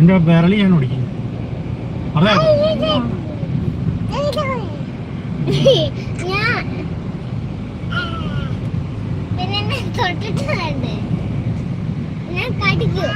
നിന്റെ വിരളി ഞാൻ ഓടിക്കും അതെ ഞാൻ കടിക്കൂ.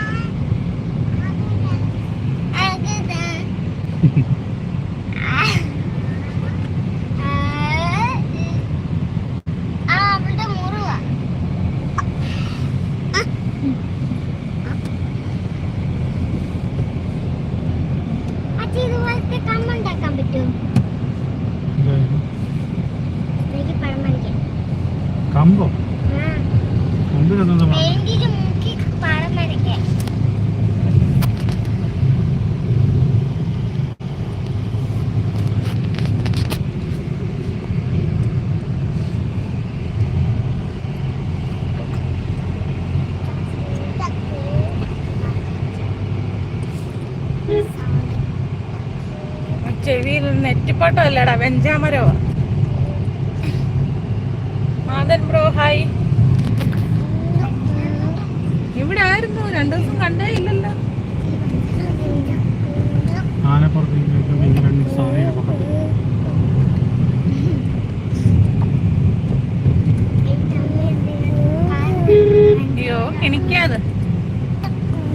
ചെവിയിൽ നെറ്റിപ്പാട്ടോ അല്ലടാ വെഞ്ചാമരോ മാതൻ ബ്രോ ഹായ്. ഇവിടെ ആയിരുന്നു രണ്ടു ദിവസം കണ്ടേ ഇല്ലല്ലോ. അയ്യോ കിണിക്കാത്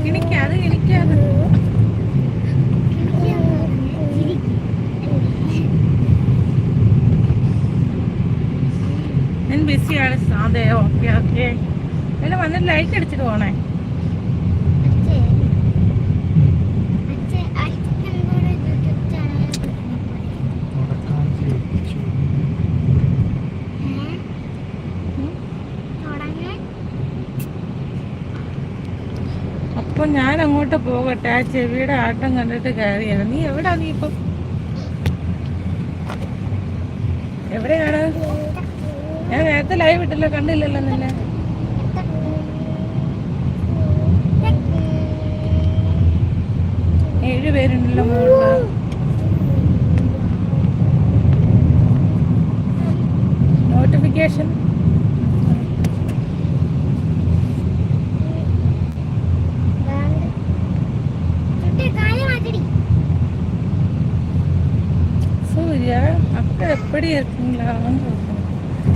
കിണിക്കാത് കിണിക്കാത് ഞാൻ ബിസിയാണ് അതെ ഓക്കെ ഓക്കെ പിന്നെ വന്നിട്ട് ലൈറ്റ് അടിച്ചിട്ട് പോണേ. അപ്പൊ ഞാൻ അങ്ങോട്ട് പോകട്ടെ. ആ ചെവിയുടെ ആട്ടം കണ്ടിട്ട് കയറിയാണ്. നീ എവിടാ നീ ഇപ്പം? എവിടെയാണ്? ഞാൻ നേരത്തെ ലൈവ് ഇട്ടല്ലോ കണ്ടില്ലല്ലോ നിന്നെ ഏഴ് പേരുണ്ടല്ലോ മോളില് നോട്ടിഫിക്കേഷൻ சூர்யா அப்போ எப்படி இருக்குங்களான்னு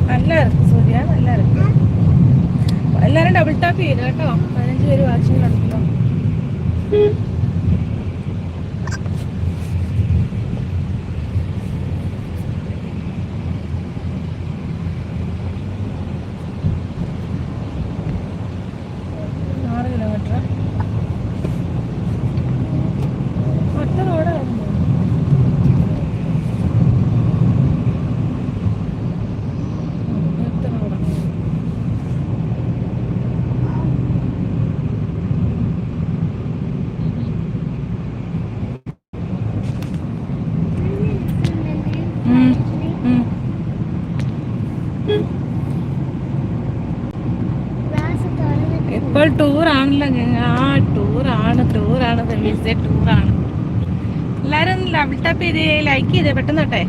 നല്ല ഇറക്കും സൂര്യ നല്ല ഇറക്കും എല്ലാവരും ഡബിൾ ടാപ്പ് ചെയ്യണം കേട്ടോ. പതിനഞ്ച് പേര് വാച്ചിങ് നടക്കുന്നു ടൂർ ഞങ്ങൾ ഞങ്ങ ആ ടൂറാണ് ടൂറാണ് വിസ ടൂറാണ് എല്ലാരും ലബിൾ ടാപ്പ് ചെയ്ത് ലൈക്ക് ചെയ്തേ പെട്ടെന്ന് തൊട്ടെ.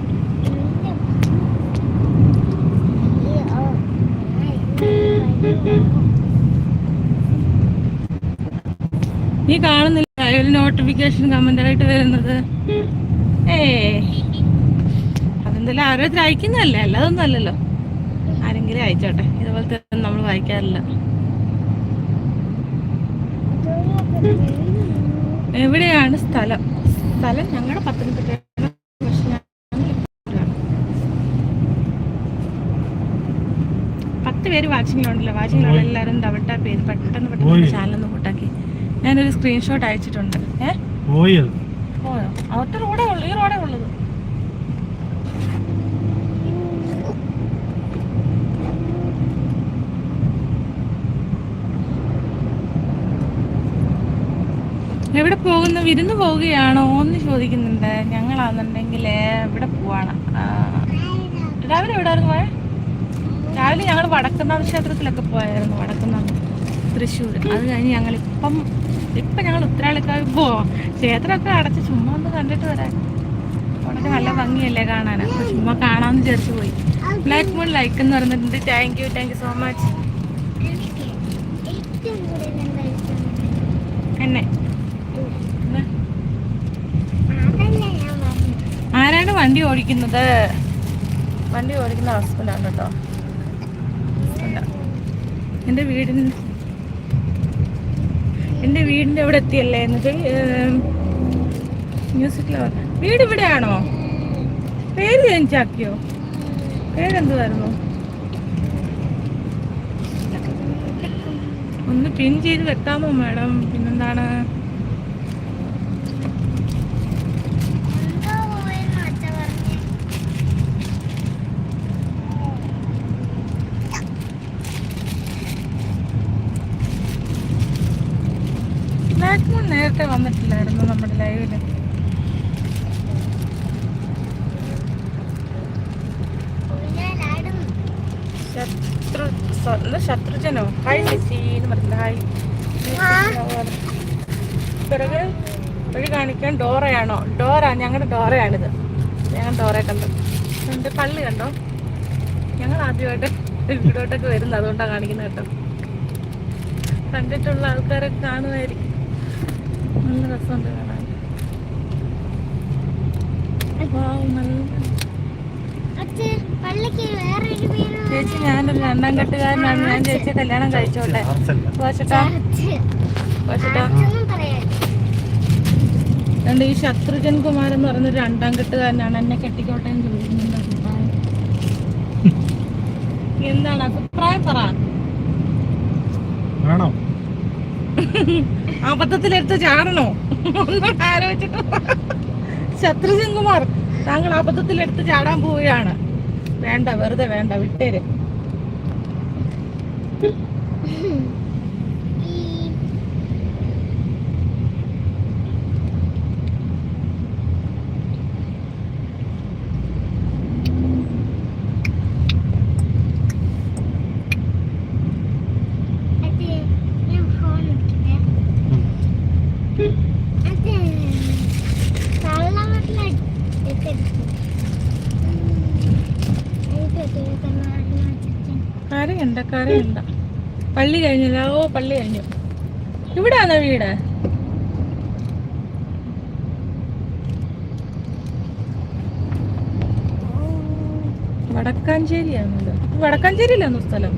നീ കാണുന്നില്ല ഒരു നോട്ടിഫിക്കേഷൻ കമന്റ് ആയിട്ട് വരുന്നത്. ഏ അതെന്തെല്ലാം ഓരോരുത്തർ അയക്കുന്നതല്ലേ? അല്ലാതൊന്നും അല്ലല്ലോ. ആരെങ്കിലും അയച്ചോട്ടെ. ഇതുപോലത്തെ നമ്മൾ വായിക്കാറില്ല. എവിടെയാണ് സ്ഥലം? സ്ഥലം ഞങ്ങളുടെ പത്തനംതിട്ട. പത്ത് പേര് വാച്ചിങ്ങിലുണ്ടല്ലോ. വാച്ചിങ്ങിലുള്ള എല്ലാവരും തവട്ട പേര്? പെട്ടെന്ന് പെട്ടെന്ന്. ചാനലൊന്ന് കൂട്ടാക്കി ഞാനൊരു സ്ക്രീൻഷോട്ട് അയച്ചിട്ടുണ്ട്. ഏഹ് പോയോ റോഡേ ഉള്ളൂ. ഈ റോഡേ ഉള്ളത്. എവിടെ പോകുന്നു? വിരുന്ന് പോവുകയാണോ? എന്ന് ചോദിക്കുന്നുണ്ട്. ഞങ്ങളാണെന്നുണ്ടെങ്കിൽ എവിടെ പോവാണ്. രാവിലെ എവിടെയായിരുന്നു പോയെ? രാവിലെ ഞങ്ങൾ വടക്കുന്നാഥ് ക്ഷേത്രത്തിലൊക്കെ പോയായിരുന്നു വടക്കുന്നാഥ് തൃശ്ശൂർ അത് കഴിഞ്ഞ് ഞങ്ങളിപ്പം ഇപ്പം ഞങ്ങൾ ഉത്തരാളിക്കാവ് പോവാം. ക്ഷേത്രമൊക്കെ അടച്ച് ചുമ്മാ ഒന്ന് കണ്ടിട്ട് വരാൻ. വളരെ നല്ല ഭംഗിയല്ലേ കാണാൻ. അപ്പം ചുമ്മാ കാണാമെന്ന് വിചാരിച്ചു പോയി. ബ്ലാക്ക് മൂൺ ലൈക്ക് എന്ന് പറഞ്ഞിട്ടുണ്ട്. Thank you thank you so much എന്നെ ഇന്ന് അതല്ല ഞാൻ പറഞ്ഞത് വണ്ടി ഓടിക്കുന്നത്. വണ്ടി ഓടിക്കുന്ന ഹസ്ബൻഡാണ് കേട്ടോ ഹസ്ബൻഡാ എന്റെ വീടിന് എന്റെ വീടിന്റെ അവിടെ എത്തിയല്ലേ? എന്നിട്ട് മ്യൂസിക് ലവർ വീട് ഇവിടെയാണോ? പേര് ചേഞ്ച് ആക്കിയോ? പേരെന്തുവായിരുന്നു? ഒന്ന് പിൻ ചെയ്ത് വെക്കാമോ മാഡം? പിന്നെന്താണ് എന്തോ പോയെന്ന് അച്ഛ പറഞ്ഞു ബ്ലാക്ക് മൂൺ നേരത്തെ വന്നിട്ടില്ലായിരുന്നു നമ്മുടെ കുഴിയിലാടും ശത്രു ശത്രുജനോ? ഹായ് എന്ന് ഹായ് പിറകെ വഴി കാണിക്കാൻ ഡോറയാണോ? ഡോറ. ഞങ്ങളുടെ ഡോറയാണിത്. ഞങ്ങൾ ഡോറ കണ്ടു. എന്റെ പള്ളി കണ്ടോ? ഞങ്ങൾ ആദ്യമായിട്ട് വീടോട്ടൊക്കെ വരുന്നത്. അതുകൊണ്ടാണ് കാണിക്കുന്നത് കേട്ടോ. കണ്ടിട്ടുള്ള ആൾക്കാരൊക്കെ കാണുമായിരിക്കും. നല്ല രസമുണ്ട് കാണാൻ. ചേച്ചി ഞാനൊരു രണ്ടാം കെട്ടുകാരനാണ്. ഞാൻ ചേച്ചി കല്യാണം കഴിച്ചോട്ടെ. വാശട്ടാ? അച്ഛനും പറയാം ഈ ശത്രുജൻ കുമാർ എന്ന് പറയുന്ന രണ്ടാം കെട്ടുകാരനാണ് എന്നെ കെട്ടിക്കോട്ടെ എന്ന് ചോദിക്കുന്നുണ്ട്. അഭിപ്രായം എന്താണ് അഭിപ്രായം പറ. വേണോ. അബദ്ധത്തിലെടുത്ത് ചാടണോ? ഒന്നും ശത്രുജൻ കുമാർ താങ്കൾ അബദ്ധത്തിലെടുത്ത് ചാടാൻ പോവുകയാണ്. വേണ്ട വെറുതെ വേണ്ട വിട്ടേര്. അച്ഛൻ കരയുണ്ട ഉണ്ട പള്ളി കഴിഞ്ഞില്ല ഓ പള്ളി കഴിഞ്ഞു. ഇവിടാണോ വീട്? വടക്കാഞ്ചേരിയാണല്ലോ. വടക്കാഞ്ചേരിയിലാണോ സ്ഥലം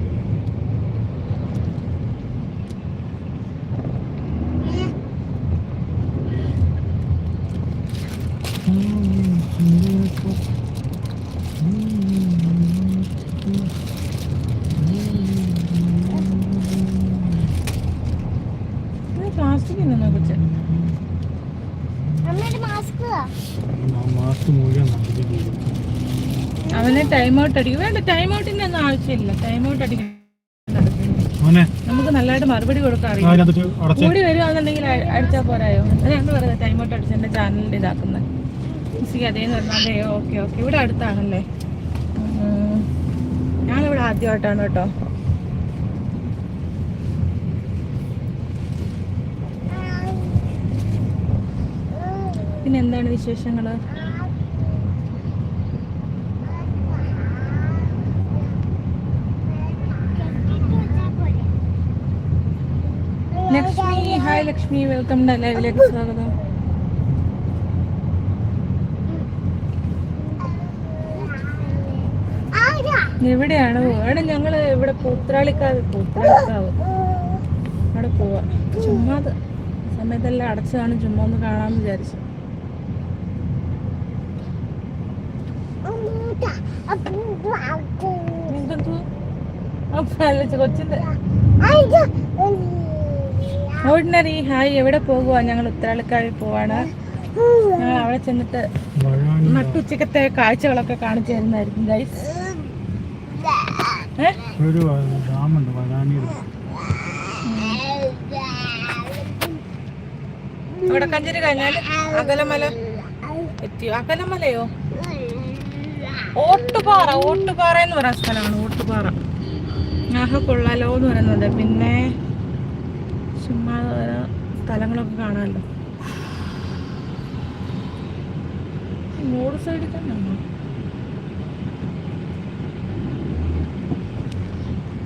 പ്ലാസ്റ്റിക് നിന്നോ കൊച്ചെ അമ്മയുടെ മാസ്ക് മാസ്ക് മൂല്യം നമുക്ക് അവനെ ടൈം ഔട്ട് അടിക്കും വേണ്ട ടൈം ഔട്ടിന്റെ ഒന്നും ആവശ്യമില്ല. ടൈം ഔട്ട് അടിക്കും. നമുക്ക് നല്ലതായിട്ട് മറുപടി കൊടുക്കാൻ അടച്ച് കൂടി വരുവാണെന്നുണ്ടെങ്കിൽ അ- അടിച്ചാൽ പോരായോ? അതാണ് പറയുന്നത് ടൈം ഔട്ട് അടിച്ച് എന്റെ ചാനലിൽ ഇതാക്കുന്നത് സി അതേന്ന് പറഞ്ഞാൽ അതെ ഓക്കെ ഓക്കെ ഇവിടെ അടുത്താണല്ലേ. ഞങ്ങളിവിടെ ആദ്യമായിട്ടാണ് കേട്ടോ. പിന്നെ എന്താണ് വിശേഷങ്ങൾ ലക്ഷ്മി ഹായ് ലക്ഷ്മി വെൽക്കം ലൈവിലേക്ക് സ്വാഗതം. എവിടെയാണ്? അവിടെ ഞങ്ങൾ ഇവിടെ പൂത്രാളിക്കാവ് പൂത്രാളിക്കാവ്. അവിടെ പോവാ. ചുമ്മാ സമയത്തെല്ലാം അടച്ചതാണ് ചുമ്മാ ഒന്ന് കാണാമെന്ന് വിചാരിച്ചു. എന്തെന്തോ? കൊച്ചിന്റെ? ഓർഡിനറി ഹായ് എവിടെ പോകുവാ? ഞങ്ങൾ ഉത്തരാളിക്കാവിൽ പോവാണ്. ഞങ്ങൾ അവിടെ ചെന്നിട്ട് നട്ടുച്ചക്കത്തെ കാഴ്ചകളൊക്കെ കാണിച്ചു തരുന്നതായിരിക്കും ഗൈസ് ഇവിടെ വടക്കഞ്ചേരി കഴിഞ്ഞാൽ അകലമല എത്തിയോ? അകലമലയോ? ഓട്ടുപാറ ഓട്ടുപാറ എന്ന് പറയുന്ന സ്ഥലമാണ് ഓട്ടുപാറ. ആഹ കൊള്ളാലോ എന്ന് പറയുന്നുണ്ട്. പിന്നെ ചുമ്മാ സ്ഥലങ്ങളൊക്കെ കാണാമല്ലോ. റോഡ് സൈഡിൽ തന്നെ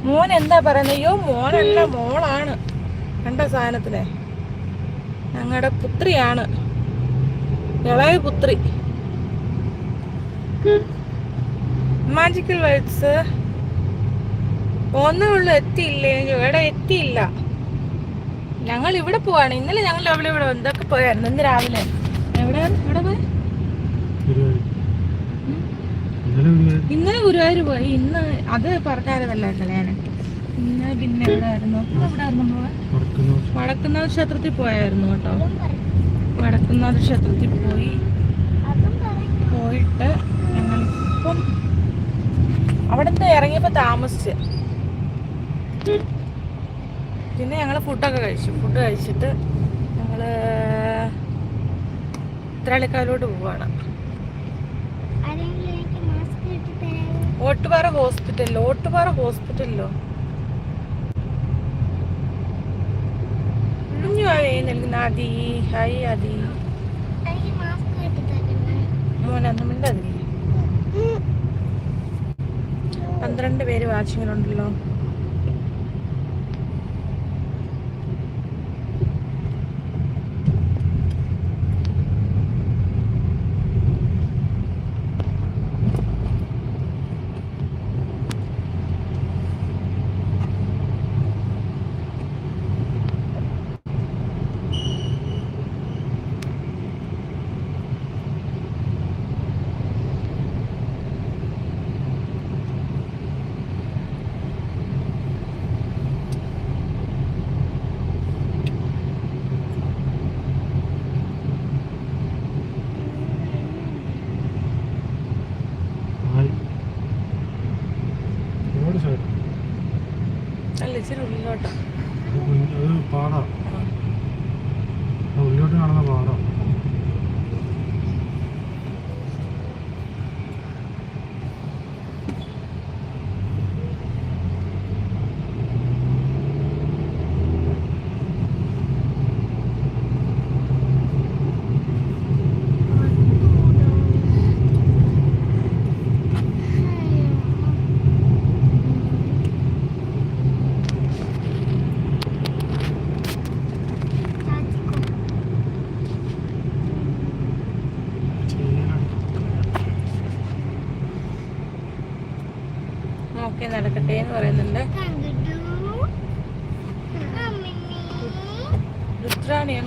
മോൻ എന്താ പറയുന്നത് അയ്യോ മോനല്ല മോളാണ് കണ്ട സാധനത്തിലെ. ഞങ്ങളുടെ പുത്രിയാണ്. ഇളയ പുത്രി. മാജിക്കൽ വൈറ്റ്സ് ഒന്നുള്ളൂ എത്തിയില്ലേ? ഇവിടെ എത്തിയില്ല? ഞങ്ങൾ ഇവിടെ പോവാണ്. ഇന്നലെ ഞങ്ങൾ അവിടെ ഇവിടെ എന്തൊക്കെ പോയായിരുന്നു. ഇന്ന് രാവിലെ. എവിടെ? പോയി? ഇന്നലെ ഗുരുവായൂർ. പോയി. ഇന്ന് അത് പറഞ്ഞായിരുന്നല്ലോ ഞാൻ. ഇന്ന് പിന്നെ എവിടെയായിരുന്നു എവിടെയായിരുന്നു വടക്കുന്നാഥ് ക്ഷേത്രത്തിൽ പോയായിരുന്നു കേട്ടോ. വടക്കുന്നാഥ് ക്ഷേത്രത്തിൽ പോയി. പോയിട്ട് ഞങ്ങൾ ഇപ്പം അവിടുന്ന് ഇറങ്ങിയപ്പോൾ താമസിച്ച്. പിന്നെ ഞങ്ങൾ ഫുഡൊക്കെ കഴിച്ചു. ഫുഡ് കഴിച്ചിട്ട് ഞങ്ങൾ ഉത്തരാളിക്കാലോട്ട് പോവാണ്. ഓട്ടുപാറ ഹോസ്പിറ്റലിലോ ഓട്ടുപാറ ഹോസ്പിറ്റലിലോ കുഞ്ഞു നൽകുന്ന ഹായ് അതി മോനൊന്നും മിണ്ടാതിരി പന്ത്രണ്ട് പേര് വാച്ചിങ്ങിലുണ്ടല്ലോ.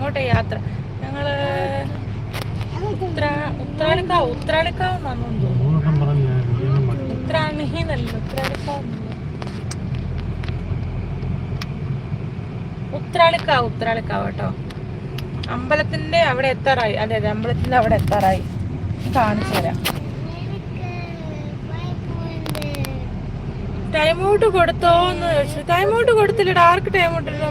എങ്ങോട്ടാ യാത്ര. ഞങ്ങൾ ഉത്രാ ഉത്രാളിക്കാവ് ഉത്രാളിക്കാവ് ഉത്രാളിക്കാവ് ഉത്രാളിക്കാവ് കേട്ടോ. അമ്പലത്തിന്റെ അവിടെ എത്താറായി. അതെ അതെ അമ്പലത്തിന്റെ അവിടെ എത്താറായി. കാണിച്ചു തരാം. ടൈം ഔട്ട് കൊടുത്തോന്ന് ചോദിച്ചു. ടൈം ഔട്ട് കൊടുത്തില്ലടാ. ആർക്ക് ടൈം ഔട്ട് ഇല്ല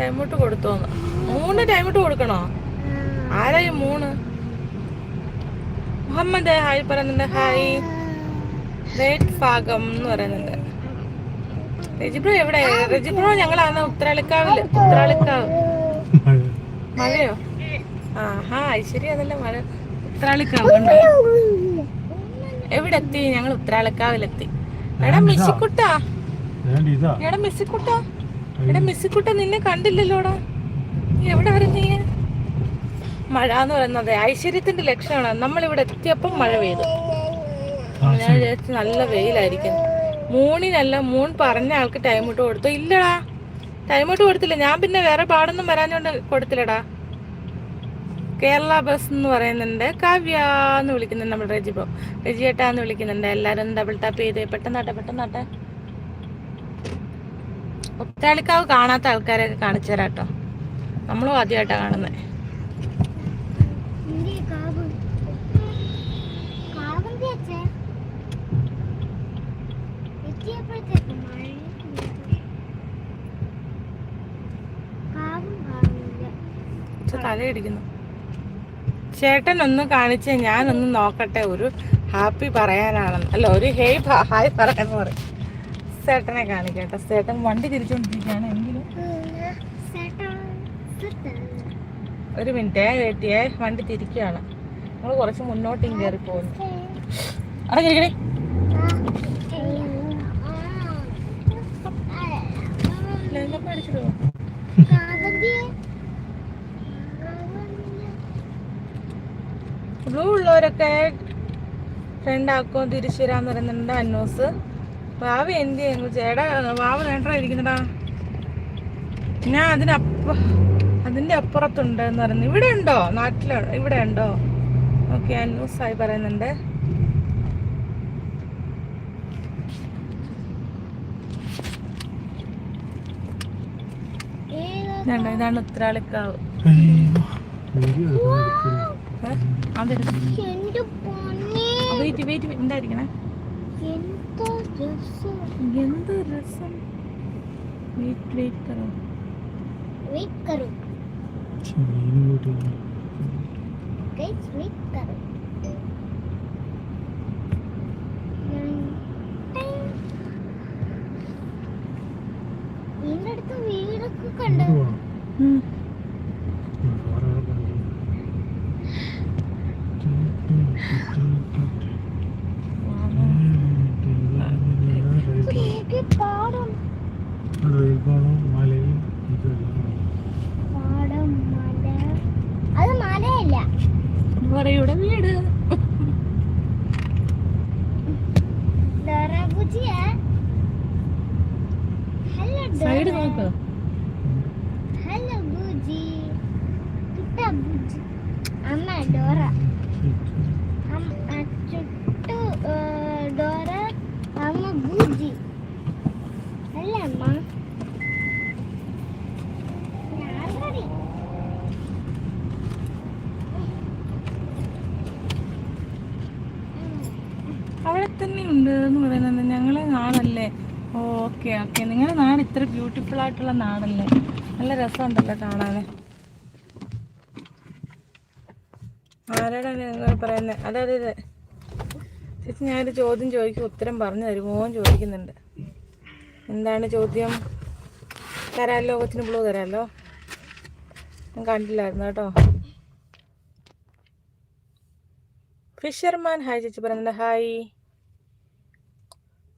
ടൈം ഔട്ട് കൊടുത്തോന്ന് മൂന്ന് ടൈം ഔട്ട് കൊടുക്കണോ? ആരായി മൂന്ന്? മുഹമ്മദ് ഹായ് പറയുന്നുണ്ട്. ഹായ്. റേറ്റ് ഭാഗം എന്ന് പറയുന്നുണ്ട്. രജിബ്രോ എവിടെ? രജിബ്രോ ഞങ്ങളാണ് ഉത്രാളിക്കാവിൽ. ഉത്രാളിക്കാവ്. മഴയോ? ആഹാ ശരി അതല്ല മഴ. ഉത്രാളിക്കാവ് എവിടെ എത്തി ഞങ്ങൾ ഉത്രാളിക്കാവിലെത്തി. എടാ ഇതാ. എടാ മിസ്സിക്കുട്ടാ. എടാ മിസ്സിക്കുട്ട നിന്നെ കണ്ടില്ലല്ലോടാ? എവിടെ വരെ നീ മഴ എന്ന് പറയുന്നത് ഐശ്വര്യത്തിന്റെ ലക്ഷണമാണ്. നമ്മൾ ഇവിടെ എത്തിയപ്പം മഴ പെയ്തു. ഞാൻ വിചാരിച്ചു നല്ല വെയിലായിരിക്കും. മൂണിനല്ല മൂൺ പറഞ്ഞ ആൾക്ക് ടൈം ഇട്ട് കൊടുത്തു. ഇല്ലടാ ടൈം ഇട്ട് കൊടുത്തില്ല. ഞാൻ പിന്നെ വേറെ പാടൊന്നും വരാഞ്ഞോണ്ട് കൊടുത്തില്ലടാ. കേരള ബസ് എന്ന് പറയുന്നുണ്ട്. കാവ്യ എന്ന് വിളിക്കുന്നുണ്ട് നമ്മൾ റെജിബോ. രജിയേട്ടാന്ന് എന്ന് വിളിക്കുന്നുണ്ട്. എല്ലാരും ഡബിൾ ടാപ്പ് ചെയ്തേ. പെട്ടെന്നാട്ടെ പെട്ടെന്നാട്ടെ. ഒത്താളിക്കാവ് കാണാത്ത ആൾക്കാരെയൊക്കെ കാണിച്ചു തരാം കേട്ടോ. നമ്മളും ആദ്യമായിട്ടാ കാണുന്നത് തലയിടിക്കുന്നു. ചേട്ടൻ ഒന്ന് കാണിച്ച് ഞാനൊന്ന് നോക്കട്ടെ. ഒരു ഹാപ്പി പറയാനാണെന്ന്. അല്ല ഒരു ഹേ ഹായ് പറയാന്ന് പറയും ചേട്ടനെ കാണിക്കട്ടെ സേട്ടൻ വണ്ടി തിരിച്ചുകൊണ്ടിരിക്കുകയാണ് എങ്കിലും ഒരു മിനിറ്റ് വേട്ടിയേ വണ്ടി തിരിക്കുകയാണ്. നമ്മൾ കുറച്ച് മുന്നോട്ടും കയറി പോകുന്നു. അവിടെ കേൾക്കണേ ബ്ലൂ ഉള്ളവരൊക്കെ ഫ്രണ്ട് ആക്കോ തിരിച്ചു വരാൻ പറയുന്നുണ്ട് അന്നൂസ്. വാവ എന്ത് ചെയ്യുന്നു? ചേടാ വാവ വേണ്ട ഇരിക്കുന്നടാ. ഞാൻ അതിനപ്പ അതിന്റെ അപ്പുറത്തുണ്ട് എന്ന് പറയുന്നത് ഇവിടെ ഉണ്ടോ? നാട്ടിൽ ഇവിടെ ഉണ്ടോ? ഓക്കെ അന്നൂസ് ആയി പറയുന്നുണ്ട്. ഇതാണ്ടോ, ഇതാണ് ഉത്രാളിക്കാവ്. വെയിറ്റ് വെയിറ്റ് ഉണ്ടായിരിക്കണേ എന്താ രസം? എന്ത് രസം? വെയിറ്റ് വെയിറ്റ് കറോ വെയിറ്റ് കറോ ഗൈസ് വെയിറ്റ് കറോ വീടൊക്കെ കണ്ടോ? തന്നെ ഉണ്ട് എന്ന് പറയുന്നത്. ഞങ്ങളെ നാടല്ലേ? ഓക്കെ ഓക്കെ നിങ്ങളെ നാട് ഇത്ര ബ്യൂട്ടിഫുൾ ആയിട്ടുള്ള നാടല്ലേ? നല്ല രസമുണ്ടല്ലോ കാണാൻ ആരോടാണ് നിങ്ങൾ പറയുന്നത് അതെ അതെ അതെ. ചേച്ചി ഞാനൊരു ചോദ്യം ചോദിക്കും. ഉത്തരം പറഞ്ഞു തരുമോ ചോദിക്കുന്നുണ്ട്. എന്താണ് ചോദ്യം? തരാമല്ലോ കൊച്ചിന് ബ്ലൂ തരാമല്ലോ ഞാൻ കണ്ടില്ലായിരുന്നു കേട്ടോ. ഫിഷർമാൻ ഹായ് ചേച്ചി പറയുന്നുണ്ട്. ഹായ്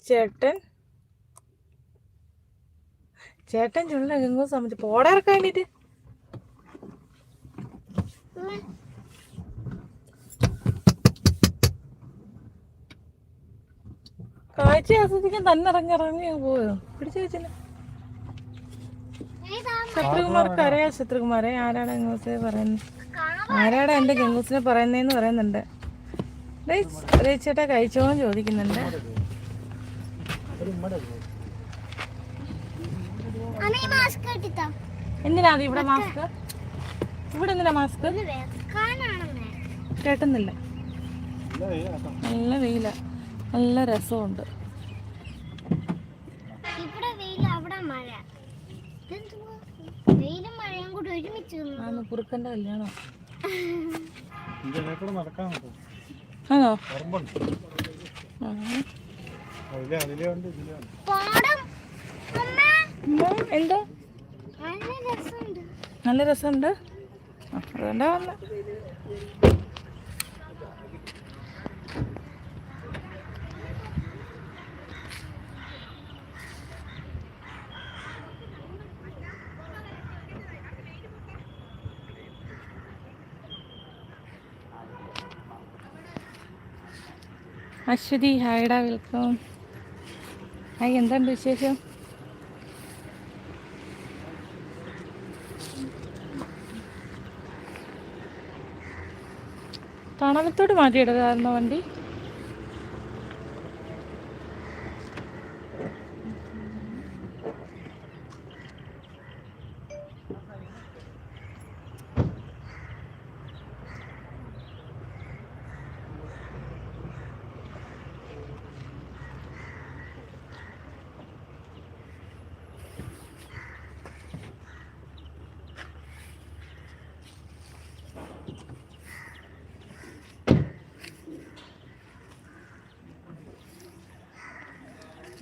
ചേട്ടൻ. ചേട്ടൻ ചുള്ള ഗംഗോ സമ്മതി പോടാ വേണ്ടിട്ട് കാഴ്ച ആസ്വദിക്കാൻ തന്നെ ഇറങ്ങി ഇറങ്ങി പോയോ? പിടിച്ചു വെച്ചില്ല. ശത്രുകുമാർക്ക് ശത്രുകുമാർ കരയാ ശത്രുകുമാരെ. ആരാടാ ഗംഗോസിനെ പറയുന്നത് ആരാടാ എന്റെ ഗംഗൂസിനെ പറയുന്നേന്ന് പറയുന്നുണ്ട്. ചേട്ടാ കഴിച്ചോന്ന് ചോദിക്കുന്നുണ്ട്. എന്തിനാ അത് ഇവിടെ മാസ്ക് ഇവിടെ എന്തിനാ മാസ്ക് കേട്ടുന്നില്ല. നല്ല വെയില നല്ല രസമുണ്ട്. കുറുക്കന്റെ കല്യാണം. നോക്കും ആണോ? എന്തോ? നല്ല രസമുണ്ട്. അതുകൊണ്ടാ വന്നെ. അശ്വതി ഹായ്ഡാ വെൽക്കം ഹായ് എന്തുണ്ട് വിശേഷം? തണലത്തോട് മാറ്റിയിടതായിരുന്നോ വണ്ടി.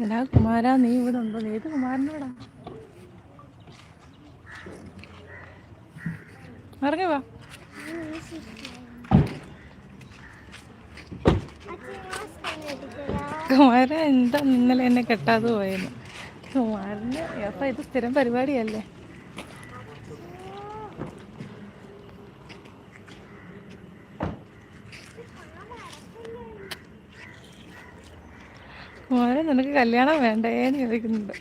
എടാ കുമാരാ നീ ഇവിടെ ഉണ്ടോ? നീ ഏത് കുമാരനോടാ ഇറങ്ങി വാ. കുമാരൻ എന്താ ഇന്നലെ എന്നെ കെട്ടാതെ പോയെന്ന്? കുമാരന് ഇത് സ്ഥിരം പരിപാടിയല്ലേ കുമാരൻ നിനക്ക് കല്യാണം വേണ്ടേന്ന് ചോദിക്കുന്നുണ്ട്.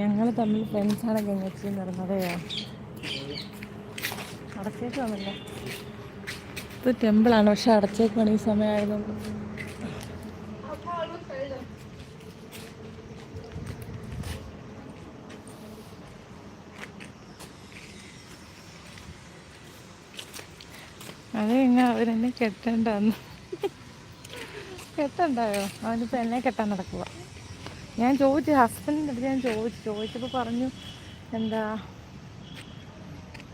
ഞങ്ങൾ തമ്മിൽ ഫ്രണ്ട്സാണ് ഗംഗച്ചി നടന്നതെയോ അടച്ചേക്ക് വന്നില്ല. ഇത് ടെമ്പിളാണ് പക്ഷെ അടച്ചേക്കാണ് ഈ സമയമായതുകൊണ്ട്. കെട്ടണ്ടെന്ന് കെട്ടണ്ടായോ? അവനിപ്പോൾ എന്നെ കെട്ടാൻ നടക്കുക ഞാൻ ചോദിച്ചു ഹസ്ബൻഡിന്റെ അടുത്ത് ഞാൻ ചോദിച്ചു. ചോദിച്ചപ്പോൾ പറഞ്ഞു എന്താ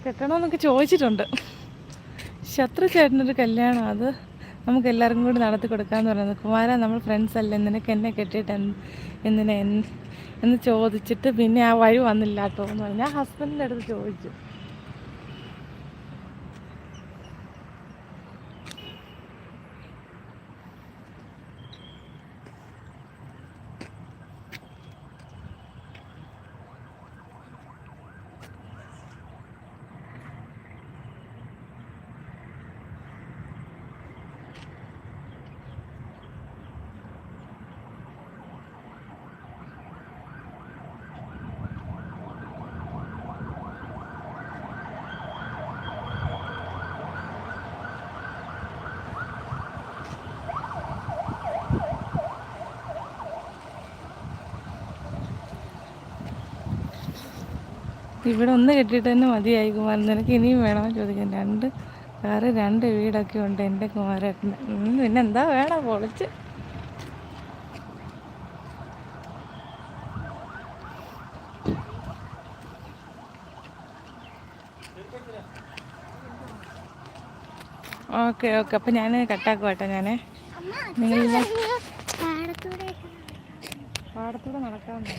കെട്ടണമെന്നൊക്കെ ചോദിച്ചിട്ടുണ്ട്. ശത്രു ചേട്ടനൊരു കല്യാണം അത് നമുക്ക് എല്ലാവർക്കും കൂടി നടത്തി കൊടുക്കാമെന്ന് പറയുന്നത്. കുമാര നമ്മൾ ഫ്രണ്ട്സ് അല്ലേ? നിനക്ക് എന്നെ കെട്ടിയിട്ട് എന്ത് എന്തിനാ എന്ന് എന്ന് ചോദിച്ചിട്ട് പിന്നെ ആ വഴി വന്നില്ല കേട്ടോ എന്ന് പറഞ്ഞു. ഞാൻ ഹസ്ബൻഡിന്റെ അടുത്ത് ചോദിച്ചു. ഇവിടെ ഒന്ന് കെട്ടിയിട്ട് തന്നെ മതിയായി കുമാരൻ. നിനക്ക് ഇനിയും വേണമെന്ന് ചോദിക്കാം രണ്ട് വേറെ രണ്ട് വീടൊക്കെ ഉണ്ട് എന്റെ കുമാരേട്ടന്. പിന്നെ എന്താ വേണം പൊളിച്ച്? Okay okay. അപ്പം ഞാൻ കട്ടാക്കും കേട്ടോ ഞാൻ നിങ്ങൾ പാടത്തൂടെ പാടത്തൂടെ നടക്കാമെന്ന്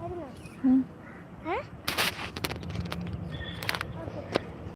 അച്ഛൻ സമയം ഓക്കെ വരുന്നോ ഉം. ഏ